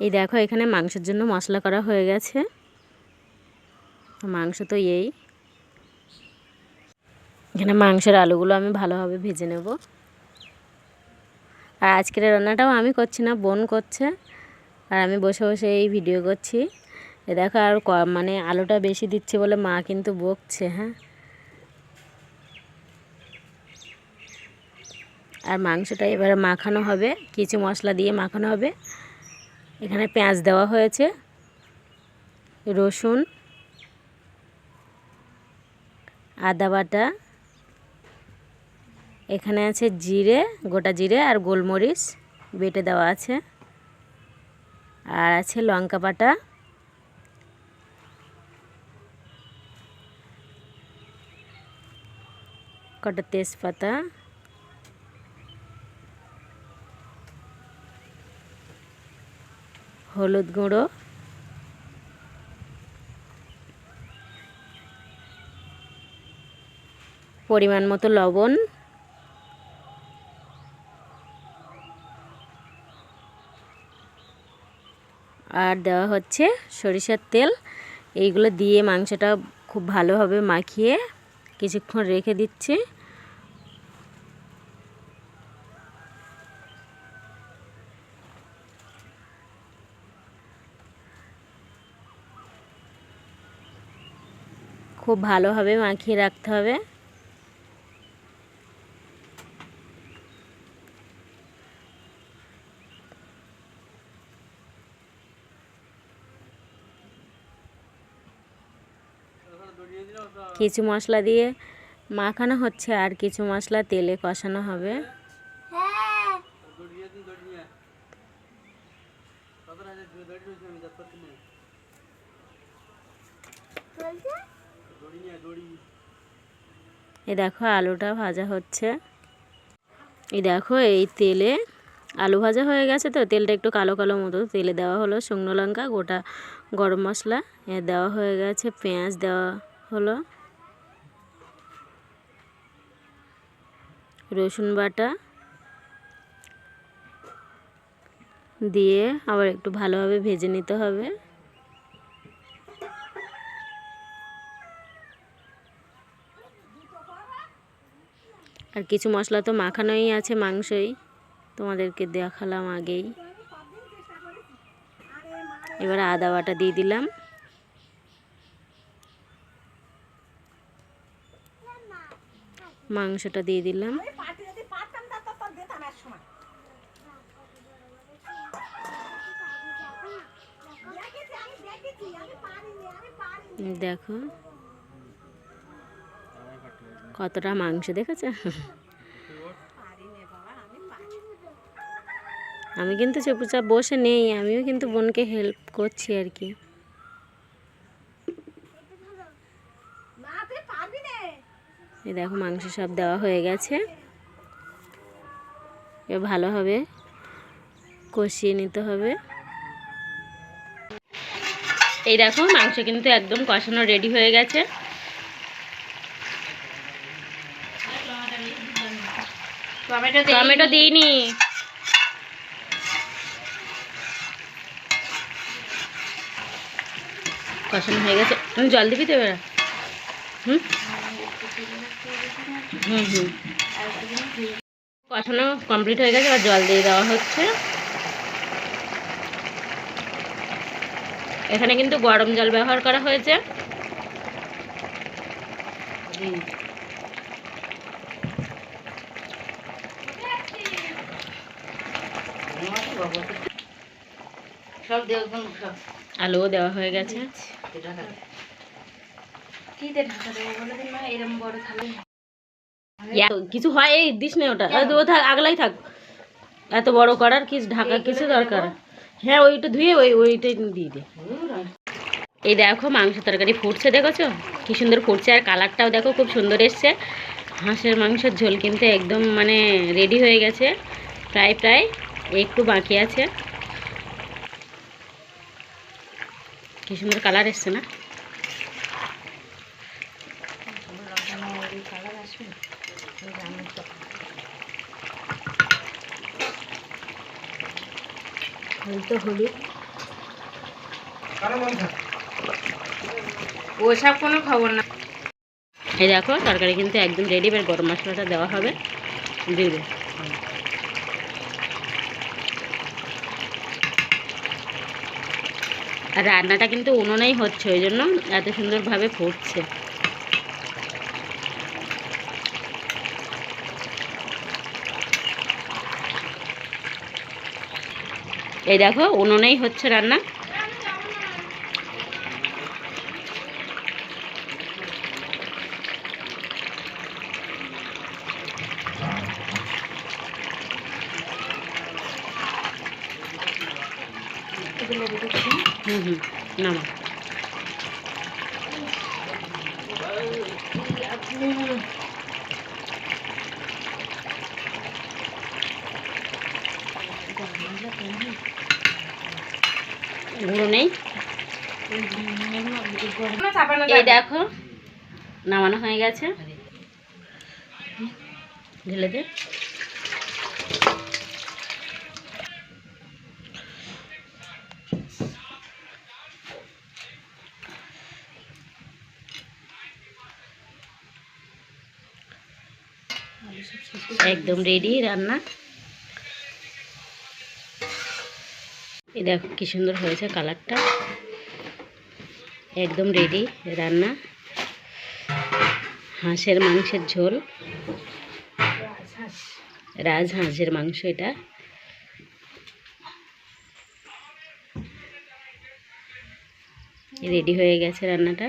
এই দেখো, এখানে মাংসের জন্য মশলা করা হয়ে গেছে। মাংস তো এই। এখানে মাংসের আলুগুলো আমি ভালোভাবে ভেজে নেব। আর আজকের রান্নাটাও আমি করছি না, বোন করছে। আর আমি বসে বসে এই ভিডিও করছি। এ দেখো, আর মানে আলুটা বেশি দিচ্ছে বলে মা কিন্তু বকছে হ্যাঁ। আর মাংসটা এবারে মাখানো হবে, কিছু মশলা দিয়ে মাখানো হবে। এখানে পেঁয়াজ দেওয়া হয়েছে, রসুন, আদা বাটা, এখানে আছে জিরে, গোটা জিরে আর গোলমরিচ বেটে দেওয়া আছে, আর আছে লঙ্কা বাটা, কটা তেজপাতা হলুদ গুঁড়ো। পরিমাণ মতো লবণ। আর দেওয়া হচ্ছে সরিষার তেল। এইগুলো দিয়ে মাংসটা খুব ভালোভাবে মাখিয়ে কিছুক্ষণ রেখে দিচ্ছি। খুব ভালোভাবে মাখিয়ে রাখতে হবে কিছু মশলা দিয়ে মাখানো হচ্ছে আর কিছু মশলা তেলে কষানো হবে এই দেখো আলুটা ভাজা হচ্ছে। এই দেখো এই তেলে আলু ভাজা হয়ে গেছে তো, তেলটা একটু কালো কালো মতো তেলে দেওয়া হলো। শুকনো লঙ্কা, গোটা গরম মশলা, এ দেওয়া হয়ে গেছে, পেঁয়াজ দেওয়া হলো। রসুন বাটা দিয়ে আবার একটু ভালোভাবে ভেজে নিতে হবে। আর কিছু মশলা তো মাখানোই আছে, মাংসই। তোমাদেরকে দেখালাম আগেই। এবার আদা বাটা দিয়ে দিলাম। মাংসটা দিয়ে দিলাম। দেখো। কতটা মাংস দেখেছে? আমি কিন্তু চুপচাপ বসে নেই, আমিও কিন্তু বোনকে হেল্প করছি আর কি। এই দেখো মাংস সব দেওয়া হয়ে গেছে। এবার ভালোভাবে কষিয়ে নিতে হবে। এই দেখো মাংস কিন্তু একদম কষানো রেডি হয়ে গেছে। টমেটো দিইনি। কষানো হয়ে গেছে। তুমি জল দিবি তো এবার? হুম? হুম হুম। কষানো কমপ্লিট হয়ে গেছে আর জল দিয়ে দেওয়া হচ্ছে। এখানে কিন্তু গরম জল ব্যবহার করা হয়েছে সব দেখুন সব আলুও দেওয়া হয়ে গেছে। কিছু হয়? এই দিস না ওটা। ও থাক আগলাই থাক। এত বড় করার কি ঢাকা কিছু দরকার? হ্যাঁ ওইটা ধুয়ে ওই ওইটাই দিয়ে দে। এই দেখো মাংস তরকারি ফুটছে দেখেছ? কি সুন্দর ফুটছে। আর কালারটাও দেখো খুব সুন্দর এসছে। হাঁসের মাংসের ঝোল কিন্তু একদম মানে রেডি হয়ে গেছে। প্রায় প্রায় একটু বাকি আছে। কি সুন্দর কালার এসছে না? হলুদ ওসব কোনো খবর না। এই দেখো তরকারি কিন্তু একদম রেডি এবার গরম মশলাটা দেওয়া হবে। দিয়ে আর রান্নাটা কিন্তু উনুনেই হচ্ছে, ওই জন্য এত সুন্দরভাবে ফুটছে। এই দেখো, উনুনেই হচ্ছে রান্না। হুম হুম নেই? এই দেখো নামানো হয়ে গেছে। ঢেলে দে। একদম রেডি রান্না। এই দেখো কি সুন্দর হয়েছে কালারটা একদম রেডি রান্না। হাঁসের মাংসের ঝোল। রাজহাঁসের মাংস এটা। রেডি হয়ে গেছে রান্নাটা।